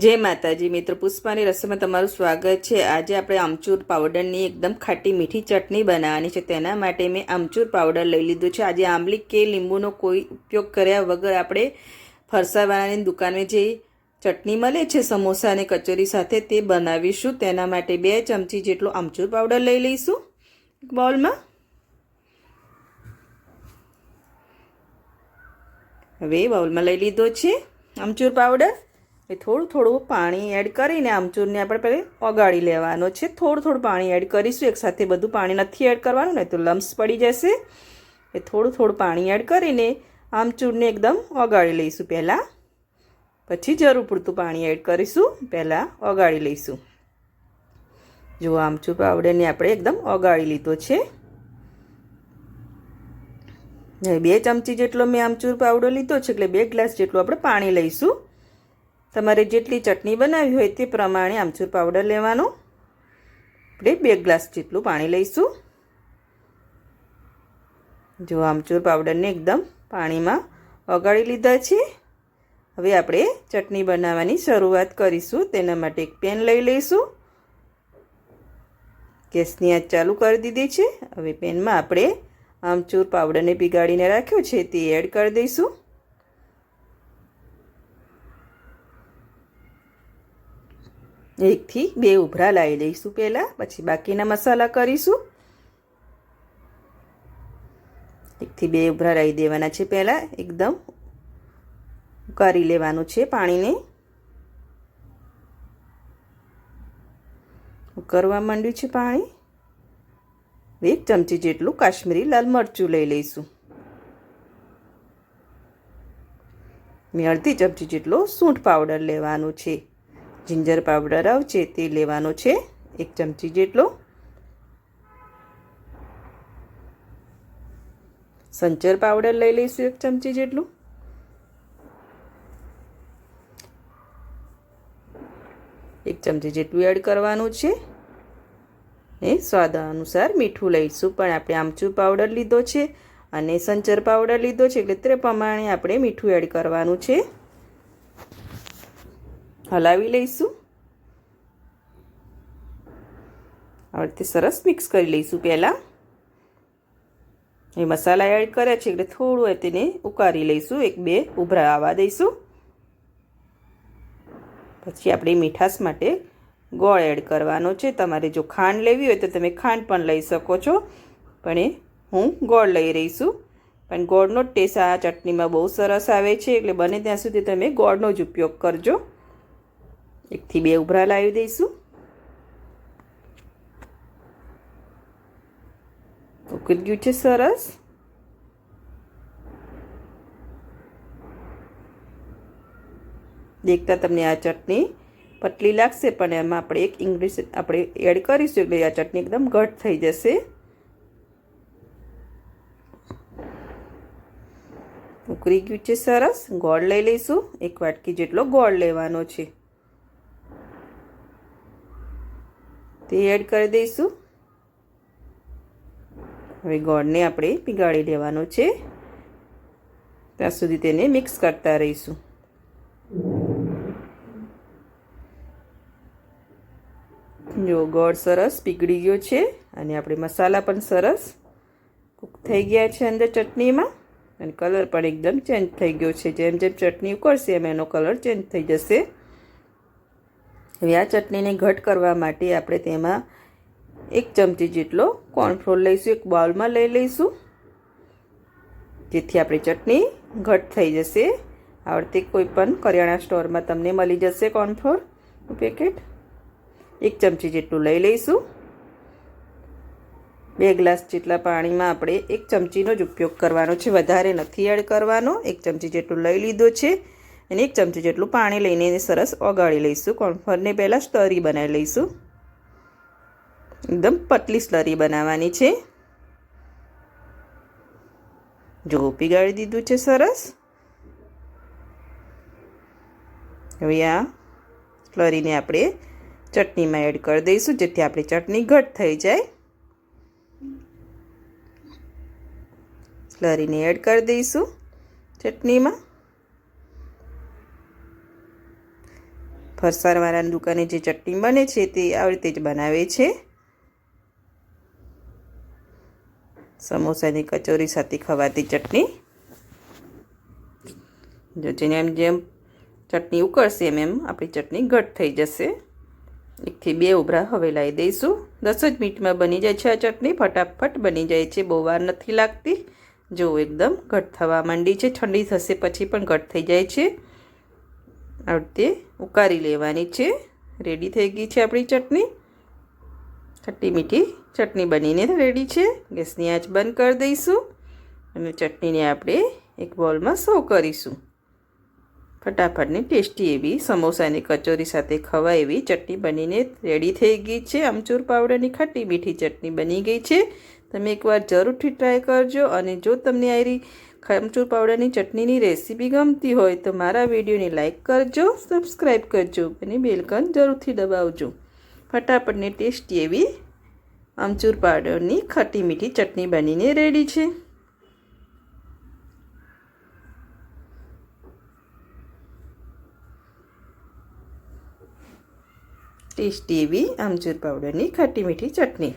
જય માતાજી, મિત્રો પુષ્પાની રસોઈમાં તમારું સ્વાગત છે. આજે આપણે આમચૂર પાવડરની એકદમ ખાટી મીઠી ચટણી બનાવવાની છે. તેના માટે મેં આમચૂર પાવડર લઈ લીધું છે. આજે આંબલી કે લીંબુનો કોઈ ઉપયોગ કર્યા વગર આપણે ફરસાવાળાની દુકાને જે ચટણી મળે છે, સમોસા અને કચોરી સાથે તે બનાવીશું. તેના માટે બે ચમચી જેટલો આમચૂર પાવડર લઈ લઈશું બાઉલમાં. હવે બાઉલમાં લઈ લીધો છે આમચૂર પાવડર. એ થોડું થોડું પાણી એડ કરીને આમચૂરને આપણે પહેલાં ઓગાળી લેવાનો છે. થોડું થોડું પાણી એડ કરીશું. એકસાથે બધું પાણી નથી એડ કરવાનું ને તો લમ્સ પડી જશે. એ થોડું થોડું પાણી એડ કરીને આમચૂરને એકદમ ઓગાળી લઈશું પહેલાં. પછી જરૂર પૂરતું પાણી એડ કરીશું. પહેલાં ઓગાળી લઈશું. જો આમચૂર પાવડરને આપણે એકદમ ઓગાળી લીધો છે. બે ચમચી જેટલો મેં આમચૂર પાવડર લીધો છે, એટલે બે ગ્લાસ જેટલું આપણે પાણી લઈશું. તમારે જેટલી ચટણી બનાવી હોય તે પ્રમાણે આમચૂર પાવડર લેવાનો. આપણે બે ગ્લાસ જેટલું પાણી લઈશું. જો આમચૂર પાવડરને એકદમ પાણીમાં ઓગાળી લીધા છે. હવે આપણે ચટણી બનાવવાની શરૂઆત કરીશું. તેના માટે એક પેન લઈ લઈશું. ગેસની આંચ ચાલુ કરી દીધી છે. હવે પેનમાં આપણે આમચૂર પાવડરને પીગાડીને રાખ્યો છે તે એડ કરી દઈશું. એકથી બે ઉભરા લાવી લઈશું પહેલાં, પછી બાકીના મસાલા કરીશું. એકથી બે ઉભરા લાવી દેવાના છે પહેલાં, એકદમ ઉકારી લેવાનું છે પાણીને. ઉકરવા માંડ્યું છે પાણી. એક ચમચી જેટલું કાશ્મીરી લાલ મરચું લઈ લઈશું. મેં અડધી ચમચી જેટલો સૂંઠ પાવડર લેવાનું છે. જિંજર પાવડર આવશે તે લેવાનો છે એક ચમચી જેટલો. સંચર પાવડર લઈ લઈશું એક ચમચી જેટલું. એક ચમચી જેટલું એડ કરવાનું છે. એ સ્વાદ અનુસાર મીઠું લઈશું, પણ આપણે આમચૂર પાવડર લીધો છે અને સંચર પાવડર લીધો છે, એટલે તે પ્રમાણે આપણે મીઠું એડ કરવાનું છે. હલાવી લઈશું. હવે રીતે સરસ મિક્સ કરી લઈશું પહેલાં. એ મસાલા એડ કર્યા છે એટલે થોડું તેને ઉકારી લઈશું. એક, બે ઉભરા આવવા દઈશું. પછી આપણે મીઠાશ માટે ગોળ એડ કરવાનો છે. તમારે જો ખાંડ લેવી હોય તો તમે ખાંડ પણ લઈ શકો છો. પણ એ હું ગોળ લઈ રહી છું. પણ ગોળનો ટેસ્ટ આ ચટણીમાં બહુ સરસ આવે છે. એટલે બને ત્યાં સુધી તમે ગોળનો જ ઉપયોગ કરજો. એકથી બે ઉભરા લાવી દઈશું. ઉકળી ગયું છે સરસ. દેખતા તમને આ ચટણી પતલી લાગશે, પણ એમાં આપણે એક ઇંગ્લિશ આપણે એડ કરીશું એટલે આ ચટણી એકદમ ઘટ થઈ જશે. ઉકળી ગયું છે સરસ. ગોળ લઈ લઈશું. એક વાટકી જેટલો ગોળ લેવાનો છે. તે એડ કરી દઈશું. હવે ગોળને આપણે પીગાળી લેવાનો છે. ત્યાં સુધી તેને મિક્સ કરતા રહીશું. જો ગોળ સરસ પીગળી ગયો છે અને આપણે મસાલા પણ સરસ કૂક થઈ ગયા છે અંદર ચટણીમાં અને કલર પણ એકદમ ચેન્જ થઈ ગયો છે. જેમ જેમ ચટણી ઉકળશે એમ એનો કલર ચેન્જ થઈ જશે. હવે આ ચટણીને ઘટ કરવા માટે આપણે તેમાં એક ચમચી જેટલો કોર્નફ્લોર લઈશું, એક બાઉલમાં લઈ લઈશું. જેથી આપણી ચટણી ઘટ થઈ જશે. આવડતી કોઈ પણ કરિયાણા સ્ટોરમાં તમને મળી જશે કોર્નફ્લોર પેકેટ એક ચમચી જેટલું લઈ લઈશું. બે ગ્લાસ જેટલા પાણીમાં આપણે એક ચમચીનો જ ઉપયોગ કરવાનો છે. વધારે નથી એડ કરવાનો. એક ચમચી જેટલું લઈ લીધો છે. અને એક ચમચી જેટલું પાણી લઈને એને સરસ ઓગાળી લઈશું. કોર્નફ્લોરને પહેલાં સ્લરી બનાવી લઈશું. એકદમ પતલી સ્લરી બનાવવાની છે. જો પીગાળી દીધું છે સરસ. હવે આ સ્લરીને આપણે ચટણીમાં એડ કરી દઈશું, જેથી આપણી ચટણી ઘટ થઈ જાય. સ્લરીને એડ કરી દઈશું ચટણીમાં. ફરસાણવાળાની દુકાને જે ચટણી બને છે તે આવી રીતે જ બનાવે છે. સમોસાની કચોરી સાથે ખવાતી ચટણી. જો જેને એમ જેમ ચટણી ઉકળશે એમ એમ આપણી ચટણી ઘટ થઈ જશે. એકથી બે ઉભરા હવે લાવી દઈશું. દસ જ મિનિટમાં બની જાય છે આ ચટણી. ફટાફટ બની જાય છે. બહુ વાર નથી લાગતી. જો એકદમ ઘટ થવા માંડી છે. ઠંડી થશે પછી પણ ઘટ થઈ જાય છે. આ રીતે ઉકાળી લેવાની છે. રેડી થઈ ગઈ છે આપણી ચટણી. ખટ્ટી મીઠી ચટણી બનીને રેડી છે. ગેસની આંચ બંધ કરી દઈશું. અને ચટણીને આપણે એક બોલમાં સર્વ કરીશું. ફટાફટની ટેસ્ટી એવી સમોસાની કચોરી સાથે ખવાય એવી ચટણી બનીને રેડી થઈ ગઈ છે. આમચૂર પાવડરની ખાટી મીઠી ચટણી બની ગઈ છે. તમે એકવાર જરૂરથી ટ્રાય કરજો અને જો તમને આયરી આમચૂર પાવડરની ચટણીની રેસીપી ગમતી હોય તો મારા વિડીયોને લાઇક કરજો સબસ્ક્રાઈબ કરજો અને બેલકન જરૂરથી દબાવજો. ફટાફટની ટેસ્ટી એવી આમચૂર પાવડરની ખાટી મીઠી ચટણી બનીને રેડી છે. ટેસ્ટી એવી આમચૂર પાવડરની ખાટી મીઠી ચટણી.